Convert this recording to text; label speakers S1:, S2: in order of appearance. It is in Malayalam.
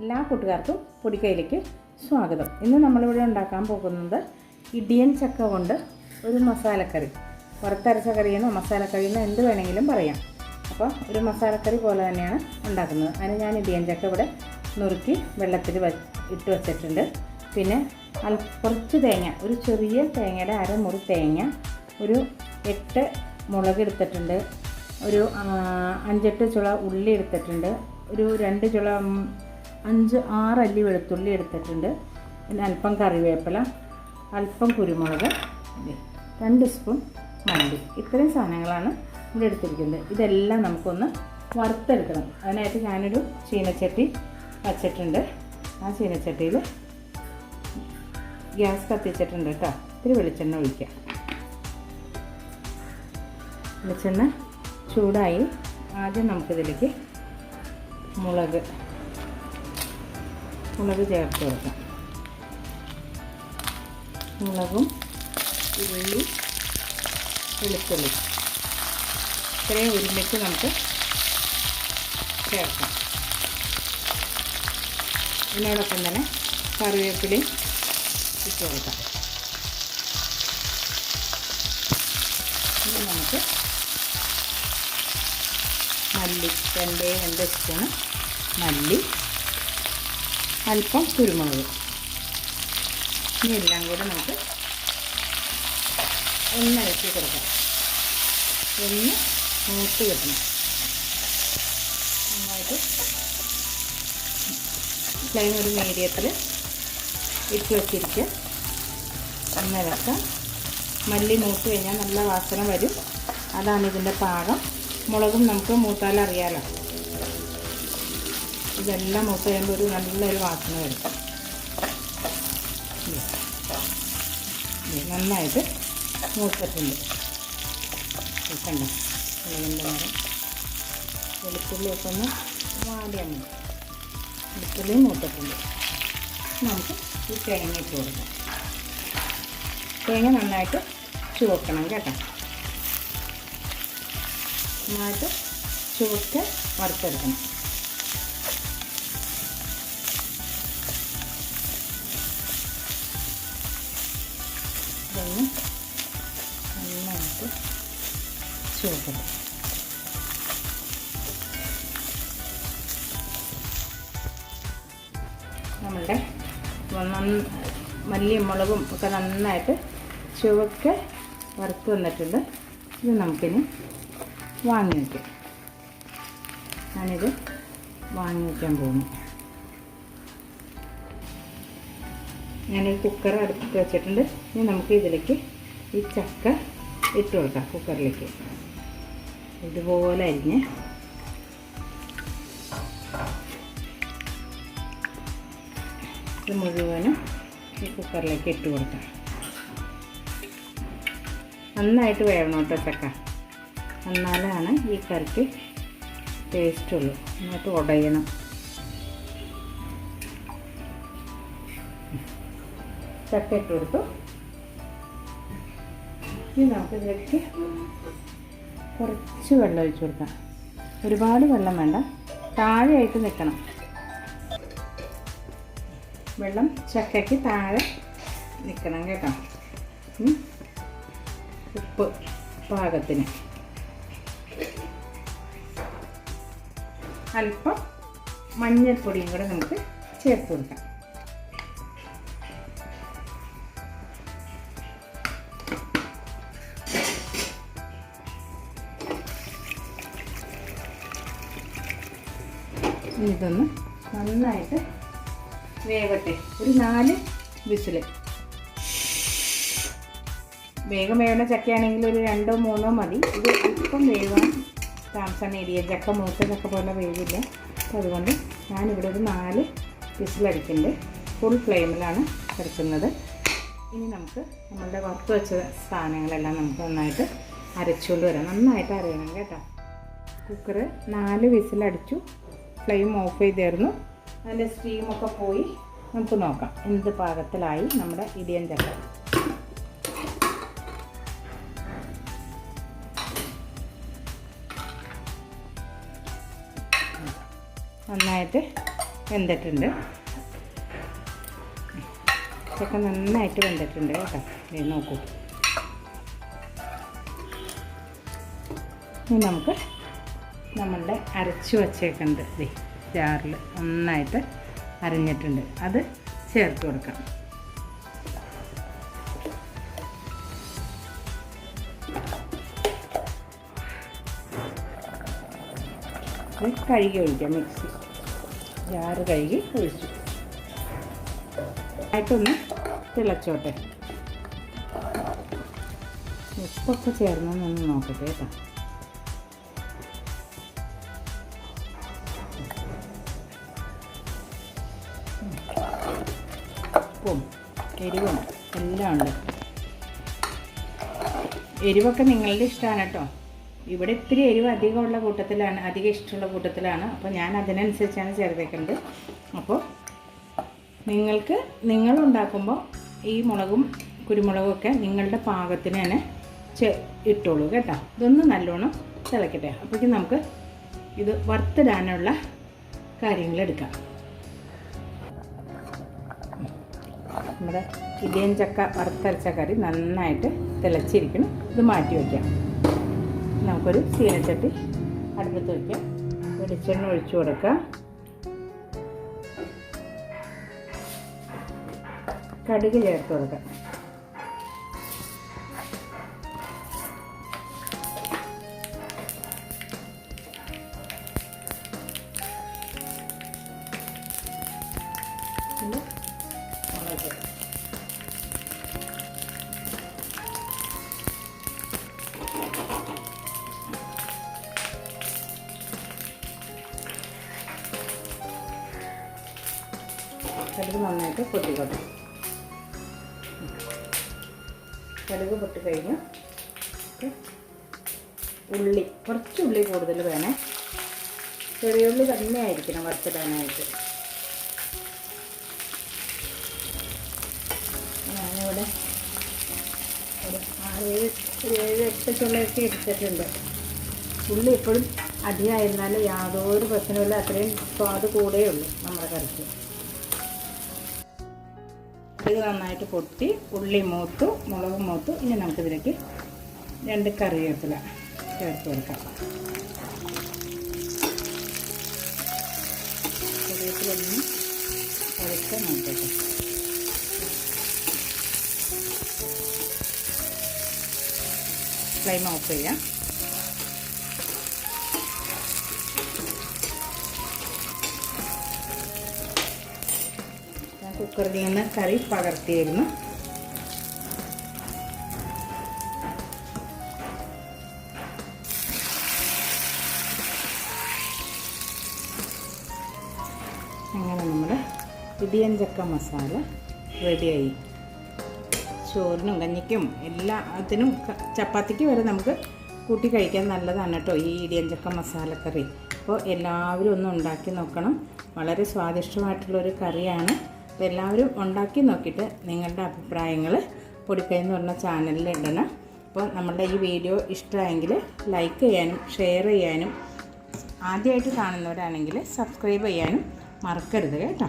S1: എല്ലാ കൂട്ടുകാർക്കും പൊടിക്കൈയിലേക്ക് സ്വാഗതം. ഇന്ന് നമ്മളിവിടെ ഉണ്ടാക്കാൻ പോകുന്നത് ഇടിയൻ ചക്ക കൊണ്ട് ഒരു മസാലക്കറി. വറുത്തരച്ച കറിയെന്നോ മസാലക്കറിയെന്നോ എന്ത് വേണമെങ്കിലും പറയാം. അപ്പോൾ ഒരു മസാലക്കറി പോലെ തന്നെയാണ് ഉണ്ടാക്കുന്നത്. അതിന് ഞാൻ ഇടിയൻ ചക്ക ഇവിടെ നുറുക്കി വെള്ളത്തിൽ ഇട്ട് വെച്ചിട്ടുണ്ട്. പിന്നെ കുറച്ച് തേങ്ങ ഒരു ചെറിയ തേങ്ങയുടെ അരമുറി തേങ്ങ ഒരു എട്ട് മുളക് എടുത്തിട്ടുണ്ട് ഒരു അഞ്ചെട്ട് ചുള ഉള്ളി എടുത്തിട്ടുണ്ട് ഒരു രണ്ട് ചുള അഞ്ച് ആറ് അല്ലി വെളുത്തുള്ളി എടുത്തിട്ടുണ്ട്. പിന്നെ അല്പം കറിവേപ്പില അല്പം കുരുമുളക് രണ്ട് സ്പൂൺ മല്ലി. ഇത്രയും സാധനങ്ങളാണ് ഇവിടെ എടുത്തിരിക്കുന്നത്. ഇതെല്ലാം നമുക്കൊന്ന് വറുത്തെടുക്കണം. അതിനായിട്ട് ഞാനൊരു ചീനച്ചട്ടി വച്ചിട്ടുണ്ട്. ആ ചീനച്ചട്ടിയിൽ ഗ്യാസ് കത്തിച്ചിട്ടുണ്ട് കേട്ടോ. ഇത്തിരി വെളിച്ചെണ്ണ ഒഴിക്കാം. വെളിച്ചെണ്ണ ചൂടായി. ആദ്യം നമുക്കിതിലേക്ക് മുളക് മുളക് ചേർത്ത് കൊടുക്കാം. മുളകും ഉള്ളി വെളുത്തുള്ളി. ഇത്രയും ഒരുമിച്ച് നമുക്ക് ചേർക്കാം. ഇതിനോടൊപ്പം തന്നെ കറിവേപ്പിലയും ഇട്ട് കൊടുക്കാം. നമുക്ക് മല്ലി രണ്ടേ രണ്ട് സ്പൂണ് മല്ലി അല്പം കുരുമുളക്. ഇതെല്ലാം കൂടെ നമുക്ക് ഒന്ന് കൊടുക്കാം. ഒന്ന് മൂത്ത് കിട്ടണം. നന്നായിട്ട് ഫ്ലെയിം ഒരു മീഡിയത്തിൽ ഇട്ട് വെച്ചിരിക്കുക. ഒന്ന് ഇളക്കാം. മല്ലി മൂത്ത് കഴിഞ്ഞാൽ നല്ല വാസന വരും. അതാണ് ഇതിന്റെ പാകം. മുളകും നമുക്ക് മൂത്താൽ അറിയാലോ ഇതെല്ലാം മൂത്ത് കഴിയുമ്പോൾ ഒരു നല്ലൊരു വാസന വരും. നന്നായിട്ട് മൂത്തിട്ടുണ്ട്. കണ്ടോ? വെളുത്തുള്ളിയൊക്കെ ഒന്ന് വാടിയാൽ മതി വെളുത്തുള്ളിയും മൂത്തിട്ടുണ്ട്. നമുക്ക് ഈ തേങ്ങ ഇട്ട് കൊടുക്കാം. തേങ്ങ നന്നായിട്ട് ചുവക്കണം കേട്ടോ. നന്നായിട്ട് ചുവക്ക് വറുത്തെടുക്കണം. ചുവക്കണം നമ്മളുടെ മല്ലി മല്ലിയും മുളകും ഒക്കെ നന്നായിട്ട് ചുവക്ക് വറുത്ത് വന്നിട്ടുണ്ട്. ഇത് നമുക്കിനി വാങ്ങി വയ്ക്കാം ഞാനിത് വാങ്ങി വയ്ക്കാൻ പോകുന്നു. ഞാനൊരു കുക്കർ അടുപ്പിട്ട് വെച്ചിട്ടുണ്ട്. ഇനി നമുക്ക് ഇതിലേക്ക് ഈ ചക്ക ഇട്ട് കൊടുക്കാം കുക്കറിലേക്ക്. ഇതുപോലെ അരിഞ്ഞ്. ഇത് മുഴുവനും ഈ കുക്കറിലേക്ക് ഇട്ട് കൊടുക്കാം. നന്നായിട്ട് വേവണം കേട്ടോ ചക്ക. എന്നാലാണ് ഈ കറിക്ക് ടേസ്റ്റ് ഉള്ളൂ. നന്നായിട്ട് ഉടയണം. ചക്ക ഇട്ട് കൊടുത്തു. ഇനി നമുക്ക് ഇതിലേക്ക് കുറച്ച് വെള്ളം ഒഴിച്ചു കൊടുക്കാം. ഒരുപാട് വെള്ളം വേണ്ട. താഴെയായിട്ട് നിൽക്കണം. വെള്ളം ചക്കയ്ക്ക് താഴെ നിൽക്കണം കേട്ടോ. ഉപ്പ് പാകത്തിന്. അല്പം മഞ്ഞൾപ്പൊടിയും കൂടെ നമുക്ക് ചേർത്ത് കൊടുക്കാം. ഇതൊന്ന് നന്നായിട്ട് വേവട്ടെ. ഒരു നാല് വിസിൽ വേഗം വേവണ ചക്കയാണെങ്കിൽ ഒരു രണ്ടോ മൂന്നോ മതി. ഇത് ഇപ്പം വേവാൻ താമസമാണ് ഏരിയ ചക്ക മൂത്ത ചക്ക പോലെ വേവില്ല. അപ്പോൾ അതുകൊണ്ട് ഞാനിവിടെ ഒരു നാല് വിസിലടിക്കുന്നുണ്ട് ഫുൾ ഫ്ലെയിമിലാണ് അരക്കുന്നത് ഇനി നമുക്ക് നമ്മളുടെ വറുത്ത് വെച്ച സാധനങ്ങളെല്ലാം നമുക്ക് നന്നായിട്ട് അരച്ചുകൊണ്ട് വരാം. നന്നായിട്ട് അറിയണം കേട്ടോ. കുക്കർ നാല് വിസിലടിച്ചു ഫ്ലെയിം ഓഫ് ചെയ്തായിരുന്നു. അതിന്റെ സ്റ്റീമൊക്കെ പോയി. നമുക്ക് നോക്കാം. എന്ത് പാകത്തിലായി നമ്മുടെ ഇടിയൻ ചക്ക. നന്നായിട്ട് വെന്തിട്ടുണ്ട്. ചക്ക നന്നായിട്ട് വെന്തിട്ടുണ്ട് കേട്ടോ. നോക്കൂ. ഇനി നമുക്ക് നമ്മളുടെ അരച്ചു വച്ചേക്കുന്നത് ദേ ജാറിൽ നന്നായിട്ട് അരഞ്ഞിട്ടുണ്ട്. അത് ചേർത്ത് കൊടുക്കാം. കഴുകി ഒഴിക്കാം മിക്സി. ജാറ് കഴുകി ഒഴിച്ചു. ആയിട്ടൊന്ന് തിളച്ചോട്ടെ. ഉപ്പൊക്കെ ചേർന്നൊന്ന് നോക്കട്ടെ കേട്ടോ. എരിവും എല്ലാം ഉണ്ട് എരിവൊക്കെ നിങ്ങളുടെ ഇഷ്ടമാണ് കേട്ടോ. ഇവിടെ ഇത്തിരി എരിവ് അധികമുള്ള കൂട്ടത്തിലാണ് അധികം ഇഷ്ടമുള്ള കൂട്ടത്തിലാണ്. അപ്പോൾ ഞാൻ അതിനനുസരിച്ചാണ് ചേർത്തേക്കുന്നത്. അപ്പോൾ നിങ്ങൾക്ക് നിങ്ങളുണ്ടാക്കുമ്പോൾ ഈ മുളകും കുരുമുളകും ഒക്കെ നിങ്ങളുടെ പാകത്തിന് തന്നെ ചെ ഇട്ടോളൂ കേട്ടോ. ഇതൊന്ന് നല്ലോണം തിളക്കട്ടെ. അപ്പോഴേക്കും നമുക്ക് ഇത് വറുത്തിടാനുള്ള കാര്യങ്ങൾ എടുക്കാം. നമ്മുടെ ഇടിയൻ ചക്ക വറുത്തരച്ച കറി നന്നായിട്ട് തിളച്ചിരിക്കണം. ഇത് മാറ്റി വയ്ക്കാം നമുക്കൊരു ചീനച്ചട്ടി അടുപ്പത്ത് വയ്ക്കാം വെളിച്ചെണ്ണ ഒഴിച്ചു കൊടുക്കാം. കടുക് ചേർത്ത് കൊടുക്കാം. കടുക് നന്നായിട്ട് പൊട്ടിക്കോട്ടെ. കടുക് പൊട്ടിക്കഴിഞ്ഞു. ഉള്ളി കുറച്ച് ഉള്ളി കൂടുതൽ വേണേ. ചെറിയ ഉള്ളി തന്നെ ആയിരിക്കണം വറുത്തിടാനായിട്ട്. ഞാനിവിടെ ഒരു ആറ് ഏഴ് എട്ട് ചുള്ളയൊക്കെ എടുത്തിട്ടുണ്ട്. ഉള്ളി എപ്പോഴും അധികമായിരുന്നാലും യാതൊരു പ്രശ്നമില്ല അത്രയും സ്വാദ് കൂടെയുള്ളൂ നമ്മുടെ കറിക്ക്. ഇത് നന്നായിട്ട് പൊട്ടി ഉള്ളി മൂത്തു മുളക് മൂത്തു ഇനി നമുക്കിതിലേക്ക് രണ്ട് കറിവേപ്പില ചേർത്ത് കൊടുക്കാം. കറിവേപ്പില ഒന്ന് പഴുത്ത നോക്കട്ടെ. ഫ്ലെയിം ഓഫ് ചെയ്യാം. കുക്കറിൽ നിന്ന് കറി പകർത്തിയിരുന്നു. അങ്ങനെ നമ്മുടെ ഇടിയൻ ചക്ക മസാല റെഡിയായി ചോറിനും കഞ്ഞിക്കും എല്ലാത്തിനും ചപ്പാത്തിക്ക് വരെ നമുക്ക് കൂട്ടി കഴിക്കാൻ നല്ലതാണ് കേട്ടോ ഈ ഇടിയൻ ചക്ക മസാലക്കറി അപ്പോൾ എല്ലാവരും ഒന്ന് ഉണ്ടാക്കി നോക്കണം. വളരെ സ്വാദിഷ്ടമായിട്ടുള്ളൊരു കറിയാണ്. അപ്പോൾ എല്ലാവരും ഉണ്ടാക്കി നോക്കിയിട്ട് നിങ്ങളുടെ അഭിപ്രായങ്ങൾ പൊടിക്കൈ എന്ന് പറഞ്ഞ ചാനലിൽ ഇടണം. അപ്പോൾ നമ്മളുടെ ഈ വീഡിയോ ഇഷ്ടമായെങ്കിൽ ലൈക്ക് ചെയ്യാനും ഷെയർ ചെയ്യാനും ആദ്യമായിട്ട് കാണുന്നവരാണെങ്കിൽ സബ്സ്ക്രൈബ് ചെയ്യാനും മറക്കരുത് കേട്ടോ.